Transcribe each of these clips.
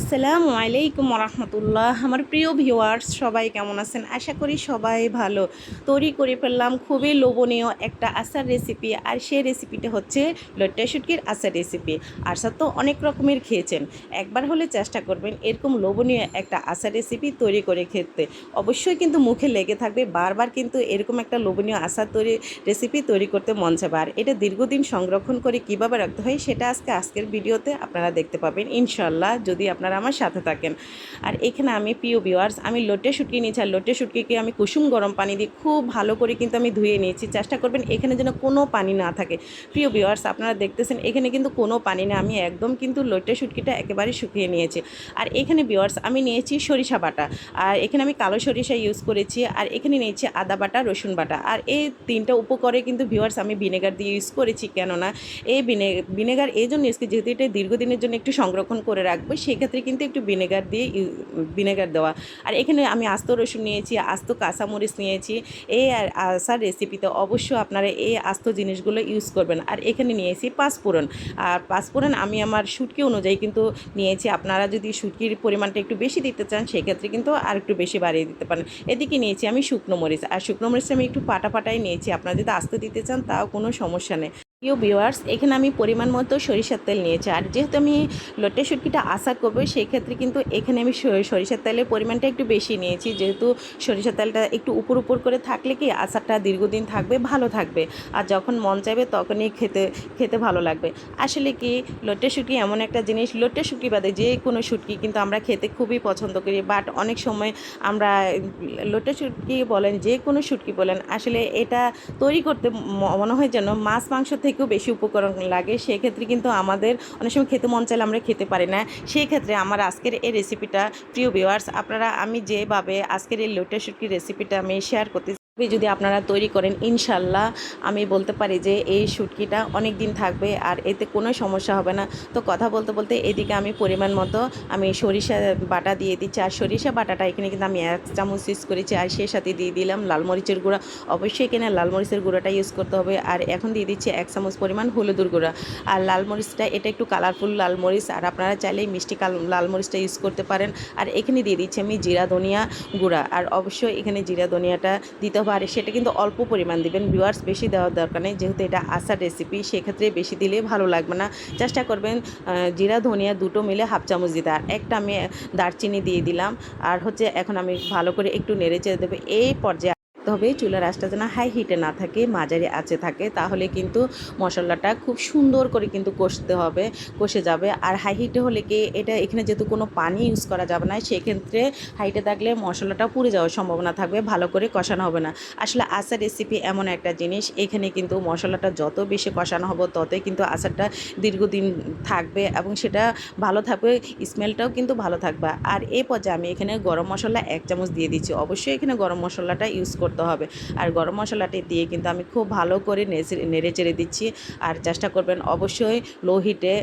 আসসালামু আলাইকুম রহমতুল্লাহ আমার প্রিয় ভিউয়ার্স, সবাই কেমন আছেন? আশা করি সবাই ভালো। তৈরি করে ফেললাম খুবই লোভনীয় একটা আচার রেসিপি আর সেই রেসিপিটা হচ্ছে লট্টা শুটকির আচার রেসিপি আচার তো অনেক রকমের খেয়েছেন। একবার হলে চেষ্টা করবেন এরকম লোভনীয় একটা আচার রেসিপি তৈরি করে খেতে। অবশ্যই কিন্তু মুখে লেগে থাকবে, বারবার কিন্তু এরকম একটা লোভনীয় আচার তৈরি রেসিপি তৈরি করতে মন চাবে। আর এটা দীর্ঘদিন সংরক্ষণ করে কীভাবে রাখতে হয়, সেটা আজকে আজকের ভিডিওতে আপনারা দেখতে পাবেন। ইনশাল্লাহ যদি আপনারা আমার সাথে থাকেন। আর এখানে আমি প্রিয় ভিওয়ার্স আমি লোটে শুটকি নিয়েছি, আর লোটে শুটকিকে আমি কুসুম গরম পানি দিয়ে খুব ভালো করে কিন্তু আমি ধুয়ে নিয়েছি। চেষ্টা করবেন এখানে যেন কোনো পানি না থাকে। প্রিয় ভিওয়ার্স আপনারা দেখতেছেন এখানে কিন্তু কোনো পানি না। আমি একদম কিন্তু লোটে শুটকিটা একেবারে শুকিয়ে নিয়েছি। আর এখানে ভিওয়ার্স আমি নিয়েছি সরিষা বাটা। আর এখানে আমি কালো সরিষা ইউজ করেছি। আর এখানে নিয়েছি আদা বাটা, রসুন বাটা। আর এই তিনটা উপকরে কিন্তু ভিওয়ার্স আমি ভিনেগার দিয়ে ইউজ করেছি। কেননা এই ভিনে ভিনেগার এই জন্য ইউজ যেহেতু এটা দীর্ঘদিনের জন্য একটু সংরক্ষণ করে রাখব, সেক্ষেত্রে কিন্তু একটু ভিনেগার দিয়ে ভিনেগার দেওয়া। আর এখানে আমি আস্ত রসুন নিয়েছি, আস্ত কাঁচামরিচ নিয়েছি। এই আর আসার রেসিপিতে অবশ্যই আপনারা এই আস্ত জিনিসগুলো ইউজ করবেন। আর এখানে নিয়েছি পাঁচফোড়ন। আর পাঁচফোড়ন আমি আমার শুটকি অনুযায়ী কিন্তু নিয়েছি। আপনারা যদি শুটকির পরিমাণটা একটু বেশি দিতে চান, সেক্ষেত্রে কিন্তু আর একটু বেশি বাড়িয়ে দিতে পারেন। এদিকে নিয়েছি আমি শুকনো মরিচ। আর শুকনো মরিচটা আমি একটু পাটা পাটাই নিয়েছি। আপনারা যদি আস্তে দিতে চান, তাও কোনো সমস্যা নেই। প্রিয় ভিউয়ার্স এখানে আমি পরিমাণ মতো সরিষার তেল নিয়েছি। আর যেহেতু আমি লটে শুটকিটা আশা করব, সেই ক্ষেত্রে কিন্তু এখানে আমি সরিষার তেলের পরিমাণটা একটু বেশি নিয়েছি। যেহেতু সরিষার তেলটা একটু উপর উপর করে থাকলে কি আচারটা দীর্ঘদিন থাকবে, ভালো থাকবে। আর যখন মন চাইবে তখনই খেতে খেতে ভালো লাগবে। আসলে কি, লটে শুটকি এমন একটা জিনিস, লটে শুটকি বাদে যে কোনো শুটকি কিন্তু আমরা খেতে খুবই পছন্দ করি। বাট অনেক সময় আমরা লটে শুটকি বলেন, যে কোনো শুটকি বলেন, আসলে এটা তৈরি করতে মনে হয় যেন মাছ, মাংস থেকেও বেশি উপকরণ লাগে, সেক্ষেত্রে কিন্তু আমাদের অনেক সময় খেতে মন চাইলে আমরা খেতে পারি না। সেই ক্ষেত্রে আমার আজকের এই রেসিপিটা প্রিয় ভিওয়ার্স আপনারা আমি যেভাবে আজকের এই লোটা শুটকির রেসিপিটা আমি শেয়ার করতে যদি আপনারা তৈরি করেন, ইনশাল্লাহ আমি বলতে পারি যে এই শুটকিটা অনেক দিন থাকবে আর এতে কোনো সমস্যা হবে না। তো কথা বলতে বলতে এদিকে আমি পরিমাণ মতো আমি সরিষা বাটা দিয়ে দিচ্ছি আর সরিষা বাটাটা এখানে কিন্তু আমি এক চামচ ইউজ করেছি আর সেই সাথে দিয়ে দিলাম লাল মরিচের গুঁড়া। অবশ্যই এখানে লাল মরিচের গুঁড়োটা ইউজ করতে হবে আর এখন দিয়ে দিচ্ছি এক চামচ পরিমাণ হলুদের গুঁড়া। আর লাল মরিচটা এটা একটু কালারফুল লাল মরিচ আর আপনারা চাইলেই মিষ্টি কাল লাল মরিচটা ইউজ করতে পারেন। আর এখানে দিয়ে দিচ্ছি আমি জিরা ধনিয়া গুঁড়া। আর অবশ্যই এখানে জিরা ধনিয়াটা দিতে হবে আর সেটা কিন্তু অল্প পরিমাণ দিবেন। ভিউয়ার্স বেশি দেওয়ার দরকার নেই, যেহেতু এটা আসার রেসিপি সেক্ষেত্রে বেশি দিলে ভালো লাগবে না। চেষ্টা করবেন জিরা, ধনিয়া দুটো মিলে হাফ চামচ দিতে। আর একটা আমি দারচিনি দিয়ে দিলাম। আর হচ্ছে এখন আমি ভালো করে একটু নেড়ে চেড়ে দেবো। এই পর্যায়ে হবে, চুলার আঁচটা যেন হাই হিটে না থাকে, মাঝারি আঁচে থাকে, তাহলে কিন্তু মশলাটা খুব সুন্দর করে কিন্তু কষতে হবে, কষে যাবে। আর হাই হিটে হলে কি এটা এখানে যেহেতু কোনো পানি ইউজ করা যাবে না, সেক্ষেত্রে হাইটে থাকলে মশলাটা পুড়ে যাওয়ার সম্ভাবনা থাকবে, ভালো করে কষানো হবে না। আসলে আচার রেসিপি এমন একটা জিনিস, এখানে কিন্তু মশলাটা যত বেশি কষানো হবে, ততই কিন্তু আচারটা দীর্ঘদিন থাকবে এবং সেটা ভালো থাকবে স্মেলটাও কিন্তু ভালো থাকবে। আর এই পর্যায়ে আমি এখানে গরম মশলা এক চামচ দিয়ে দিচ্ছি। অবশ্যই এখানে গরম মশলাটা ইউজ করতে হবে। আর গরম মশলাটি দিয়ে কিন্তু আমি খুব ভালো করে নেড়ে চেড়ে দিচ্ছি। আর চেষ্টা করবেন অবশ্যই লো হিটে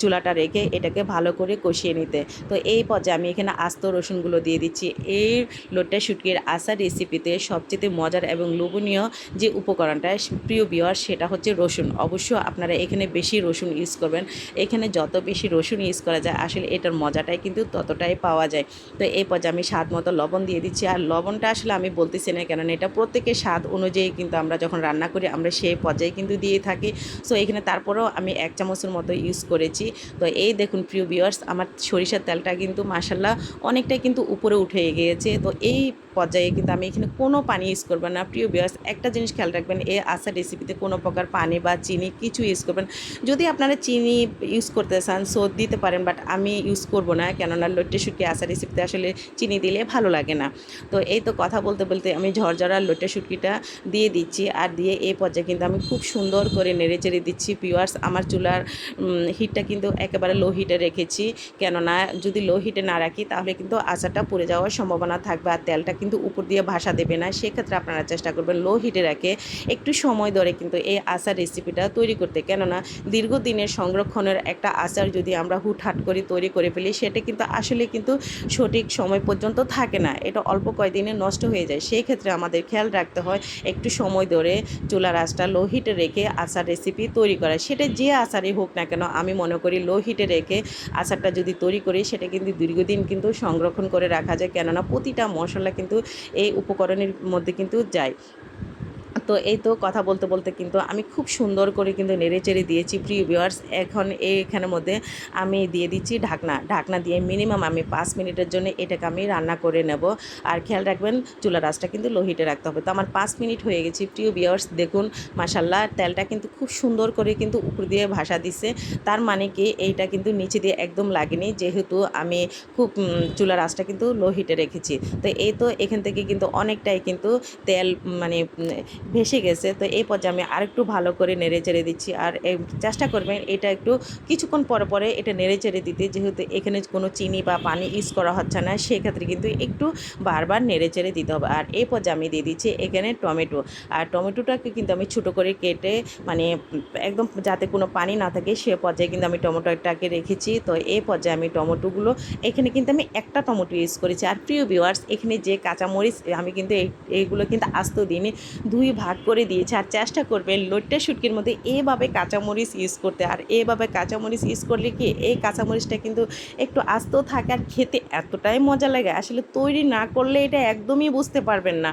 চুলাটা রেখে এটাকে ভালো করে কষিয়ে নিতে। তো এই পর্যায়ে আমি এখানে আস্ত রসুনগুলো দিয়ে দিচ্ছি। এই লোটে শুটকির আচার রেসিপিতে সবচেয়ে মজার এবং লোভনীয় যে উপকরণটা প্রিয় বিয়ার সেটা হচ্ছে রসুন। অবশ্য আপনারা এখানে বেশি রসুন ইউজ করবেন। এখানে যত বেশি রসুন ইউজ করা যায়, আসলে এটার মজাটাই কিন্তু ততটাই পাওয়া যায়। তো এই পর্যায়ে আমি স্বাদ মতো লবণ দিয়ে দিচ্ছি। আর লবণটা আসলে আমি বলতেছি না কেননা এটা প্রত্যেকের স্বাদ অনুযায়ী কিন্তু আমরা যখন রান্না করি, আমরা সেই পর্যায়ে কিন্তু দিয়ে থাকি। সো এখানে তারপরেও আমি এক চামচের মতো ইউজ করেছি। তো এই দেখুন প্রিয় ভিওয়ার্স আমার সরিষার তেলটা কিন্তু মাসাল্লাহ অনেকটাই কিন্তু উপরে উঠে গিয়েছে। তো এই পর্যায়ে কিন্তু আমি এখানে কোনো পানি ইউজ করব না। প্রিয় বিয়ার্স একটা জিনিস খেয়াল রাখবেন এই আচার রেসিপিতে কোনো প্রকার পানি বা চিনি কিছু ইউজ করবেন। যদি আপনারা চিনি ইউজ করতে চান সো দিতে পারেন বাট আমি ইউজ করব না, কেননা লট্টে শুটকি আচার রেসিপিতে আসলে চিনি দিলে ভালো লাগে না। তো এই তো কথা বলতে বলতে আমি ঝরঝরা লটে শুটকিটা দিয়ে দিচ্ছি, আর দিয়ে এই পর্যায়ে কিন্তু আমি খুব সুন্দর করে নেড়ে চেড়ে দিচ্ছি। পিওয়ার্স আমার চুলার হিটটা কিন্তু একেবারে লো হিটে রেখেছি, কেননা যদি লো হিটে না রাখি, তাহলে কিন্তু আচারটা পুড়ে যাওয়ার সম্ভাবনা থাকবে, আর তেলটা কিন্তু উপর দিয়ে ভাসা দেবে না। সেক্ষেত্রে আপনারা চেষ্টা করবেন লো হিটে রেখে একটু সময় ধরে কিন্তু এই আচার রেসিপিটা তৈরি করতে। কেননা দীর্ঘদিনের সংরক্ষণের একটা আচার যদি আমরা হুটহাট করে তৈরি করে ফেলি, সেটা কিন্তু আসলে কিন্তু সঠিক সময় পর্যন্ত থাকে না। এটা অল্প কয়েকদিনে নষ্ট হয়ে যায়। সেই ক্ষেত্রে আমাদের খেয়াল রাখতে হয় একটু সময় ধরে চুলার আঁচটা লো হিটে রেখে আচার রেসিপি তৈরি করা। সেটা যে আচারই হোক না কেন, আমি মনে করি লো হিটে রেখে আচারটা যদি তৈরি করি, সেটা কিন্তু দীর্ঘদিন কিন্তু সংরক্ষণ করে রাখা যায়। কেননা প্রতিটা মশলা কিন্তু এই উপকরণের মধ্যে কিন্তু যায়। তো এই তো কথা বলতে বলতে কিন্তু আমি খুব সুন্দর করে কিন্তু নেড়ে চেড়ে দিয়েছি, প্রিয় ভিউয়ার্স এখন এইখানের মধ্যে আমি দিয়ে দিচ্ছি ঢাকনা। ঢাকনা দিয়ে মিনিমাম আমি পাঁচ মিনিটের জন্য এটাকে আমি রান্না করে নেব। আর খেয়াল রাখবেন চুলা রাসটা কিন্তু লো হিটে রাখতে হবে। তো আমার পাঁচ মিনিট হয়ে গেছে, প্রিয় ভিউয়ার্স দেখুন মাসাল্লাহ তেলটা কিন্তু খুব সুন্দর করে কিন্তু উপর দিয়ে ভাসা দিছে। তার মানে কি, এইটা কিন্তু নিচে দিয়ে একদম লাগেনি। যেহেতু আমি খুব চুলা রাসটা কিন্তু লো হিটে রেখেছি। তো এই তো এখান থেকে কিন্তু অনেকটাই কিন্তু তেল মানে ভেসে গেছে, তো এই পর্যায়ে আমি আরেকটু ভালো করে নেড়ে চেড়ে দিচ্ছি। আর চেষ্টা করবেন এটা একটু কিছুক্ষণ পরে পরে এটা নেড়ে চেড়ে দিতে, যেহেতু এখানে কোনো চিনি বা পানি ইউজ করা হচ্ছে না, সেক্ষেত্রে কিন্তু একটু বারবার নেড়ে চেড়ে দিতে হবে। আর এই পর্যায়ে আমি দিয়ে দিচ্ছি এখানে টমেটো। আর টমেটোটাকে কিন্তু আমি ছোটো করে কেটে মানে একদম যাতে কোনো পানি না থাকে, সে পর্যায়ে কিন্তু আমি টমেটোটাকে রেখেছি। তো এই পর্যায়ে আমি টমেটোগুলো, এখানে কিন্তু আমি একটা টমেটো ইউজ করেছি। আর প্রিয় ভিউয়ার্স, এখানে যে কাঁচামরিচ, আমি কিন্তু এই, এইগুলো কিন্তু আস্ত দিনই দুই ভাগ করে দিয়েছি আর চেষ্টা করবেন লোট্টা শুটকির মধ্যে এভাবে কাঁচামরিচ ইউজ করতে। আর এভাবে কাঁচামরিচ ইউজ করলে কি এই কাঁচামরিচটা কিন্তু একটু আস্ত থাকে আর খেতে এতটাই মজা লাগে। আসলে তৈরি না করলে এটা একদমই বুঝতে পারবেন না।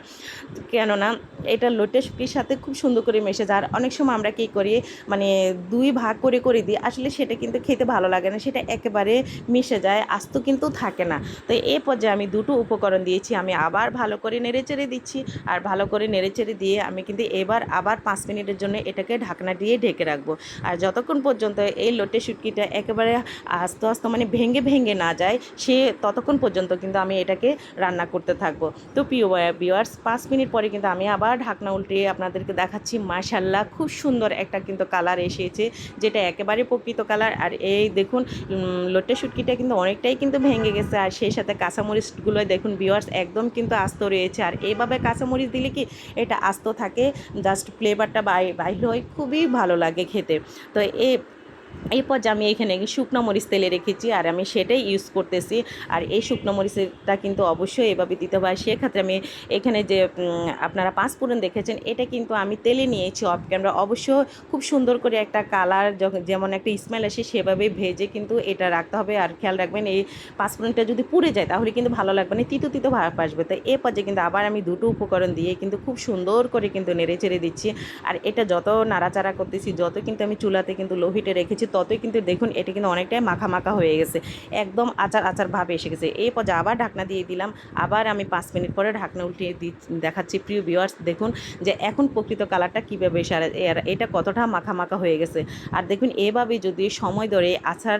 কেননা এটা লোটে শুটকির সাথে খুব সুন্দর করে মেশে যায়। আর অনেক সময় আমরা কী করি মানে দুই ভাগ করে করে দিই, আসলে সেটা কিন্তু খেতে ভালো লাগে না। সেটা একেবারে মিশে যায়, আস্ত কিন্তু থাকে না। তো এই পর্যায়ে আমি দুটো উপকরণ দিয়েছি। আমি আবার ভালো করে নেড়ে নেড়েচেড়ে দিচ্ছি। আর ভালো করে নেড়ে নেড়েচেড়ে দিয়ে আমি কিন্তু এবার আবার পাঁচ মিনিটের জন্য এটাকে ঢাকনা দিয়ে ঢেকে রাখব। আর যতক্ষণ পর্যন্ত এই লোটে শুটকিটা একেবারে আস্তে আস্তে মানে ভেঙে ভেঙে না যায়, সে ততক্ষণ পর্যন্ত কিন্তু আমি এটাকে রান্না করতে থাকব। তো প্রিয় বিওয়ার্স পাঁচ মিনিট পরে কিন্তু আমি আবার ঢাকনা উল্টিয়ে আপনাদেরকে দেখাচ্ছি মাশাল্লাহ খুব সুন্দর একটা কিন্তু কালার এসেছে, যেটা একেবারে প্রকৃত কালার। আর এই দেখুন লোটে শুটকিটা কিন্তু অনেকটাই কিন্তু ভেঙে গেছে। আর সেই সাথে কাঁচামরিচগুলো দেখুন বিওয়ার্স একদম কিন্তু আস্ত রয়েছে। আর এইভাবে কাঁচামরিচ দিলে কি? এটা আস্ত থাকে। জাস্ট ফ্লেভারটা বাই বাইর হয় খুবই ভালো লাগে খেতে। তো এ এরপর যে আমি এখানে শুকনো মরিচ তেলে রেখেছি আর আমি সেটাই ইউজ করতেছি। আর এই শুকনো মরিচটা কিন্তু অবশ্যই এভাবে দিতে হয়। সেক্ষেত্রে আমি এখানে যে আপনারা পাঁচ ফোড়ন দেখেছেন, এটা কিন্তু আমি তেলে নিয়েছি অফ ক্যামেরা অবশ্য খুব সুন্দর করে একটা কালার যেমন একটা স্মেল আসে সেভাবে ভেজে কিন্তু এটা রাখতে হবে। আর খেয়াল রাখবেন, এই পাঁচ ফোড়নটা যদি পুড়ে যায় তাহলে কিন্তু ভালো লাগবে না, তিতো তিতো ভাব আসবে। তো এ পর্যায়ে কিন্তু আবার আমি দুটো উপকরণ দিয়ে কিন্তু খুব সুন্দর করে কিন্তু নেড়ে চেড়ে দিচ্ছি। আর এটা যত নাড়াচাড়া করতেছি, যত কিন্তু আমি চুলাতে কিন্তু লোহিটে রেখেছি ততই কিন্তু দেখুন এটা কিন্তু অনেকটাই মাখা মাখা হয়ে গেছে। একদম আচার আচার ভাব এসে গেছে। এই পর্যায়ে আবার ঢাকনা দিয়ে দিলাম। আবার আমি পাঁচ মিনিট পরে ঢাকনা উল্টিয়ে দেখাচ্ছি। প্রিয় ভিউয়ার্স দেখুন যে এখন প্রকৃত কালারটা কীভাবে এসে এটা কতটা মাখা মাখা হয়ে গেছে। আর দেখুন এভাবে যদি সময় ধরে আচার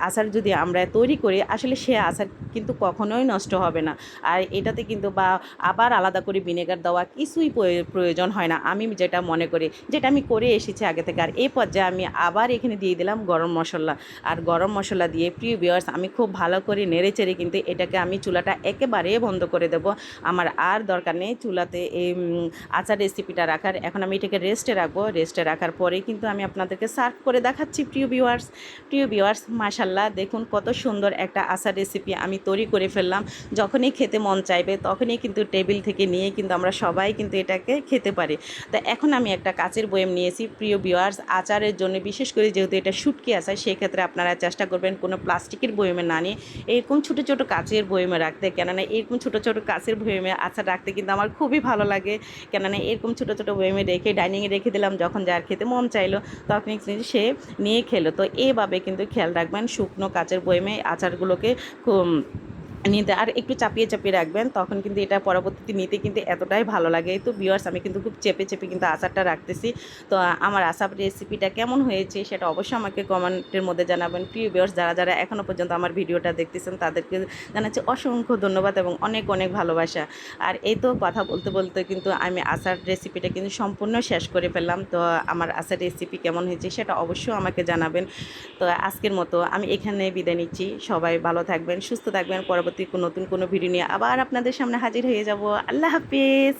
আচার যদি আমরা তৈরি করি, আসলে সে আচার কিন্তু কখনোই নষ্ট হবে না। আর এটাতে কিন্তু বা আবার আলাদা করে ভিনেগার দেওয়া কিছুই প্রয়- প্রয়োজন হয় না। আমি যেটা মনে করি, যেটা আমি করে এসেছি আগে থেকে। আর এই পর্যায়ে আমি আবার এখানে দিয়ে দিলাম গরম মশলা। আর গরম মশলা দিয়ে প্রিয় ভিউয়ার্স আমি খুব ভালো করে নেড়ে চেড়ে কিন্তু এটাকে আমি চুলাটা একেবারে বন্ধ করে দেব। আমার আর দরকার নেই চুলাতে এই আচার রেসিপিটা রাখার। এখন আমি এটাকে রেস্টে রাখব। রেস্টে রাখার পরে কিন্তু আমি আপনাদেরকে সার্ভ করে দেখাচ্ছি প্রিয় ভিউয়ার্স প্রিয় ভিউয়ার্স মাশাল্লাহ দেখুন কত সুন্দর একটা আচার রেসিপি আমি তৈরি করে ফেললাম। যখনই খেতে মন চাইবে, তখনই কিন্তু টেবিল থেকে নিয়ে কিন্তু আমরা সবাই কিন্তু এটাকে খেতে পারি। তো এখন আমি একটা কাচের বয়েম নিয়েছি। প্রিয় ভিউয়ার্স আচারের জন্য বিশেষ করে যেহেতু এটা শুটকি আছে, সেক্ষেত্রে আপনারা চেষ্টা করবেন কোনো প্লাস্টিকের বয়েমে না নিয়ে এরকম ছোটো ছোটো কাচের বয়েমে রাখতে। কেননা এরকম ছোটো ছোটো কাচের বয়মে আচার রাখতে কিন্তু আমার খুবই ভালো লাগে। কেননা এরকম ছোটো ছোটো বয়েমে রেখে ডাইনিংয়ে রেখে দিলাম, যখন যার খেতে মন চাইলো, তখন কিন্তু সে নিয়ে খেলো। তো এভাবে কিন্তু খেয়াল রাখবেন শুকনো কাচের বয়মে আচারগুলোকে খুব নিতে আর একটু চাপিয়ে চাপিয়ে রাখবেন, তখন কিন্তু এটা পরবর্তীতে নিতে কিন্তু এতটাই ভালো লাগে। তো ভিউয়ার্স আমি কিন্তু খুব চেপে চেপে কিন্তু আচারটা রাখতেছি। তো আমার আচার রেসিপিটা কেমন হয়েছে সেটা অবশ্যই আমাকে কমেন্টের মধ্যে জানাবেন। প্রিয় ভিউয়ার্স যারা যারা এখনও পর্যন্ত আমার ভিডিওটা দেখতেছেন, তাদেরকে জানাচ্ছি অসংখ্য ধন্যবাদ এবং অনেক অনেক ভালোবাসা। আর এই তো কথা বলতে বলতে কিন্তু আমি আচার রেসিপিটা কিন্তু সম্পূর্ণ শেষ করে ফেললাম। তো আমার আচার রেসিপি কেমন হয়েছে সেটা অবশ্যই আমাকে জানাবেন। তো আজকের মতো আমি এখানে বিদায় নিচ্ছি। সবাই ভালো থাকবেন, সুস্থ থাকবেন। পরবর্তী পরবর্তী নতুন কোনো ভিডিও নিয়ে আবার আপনাদের সামনে হাজির হয়ে যাব। আল্লাহ হাফিজ।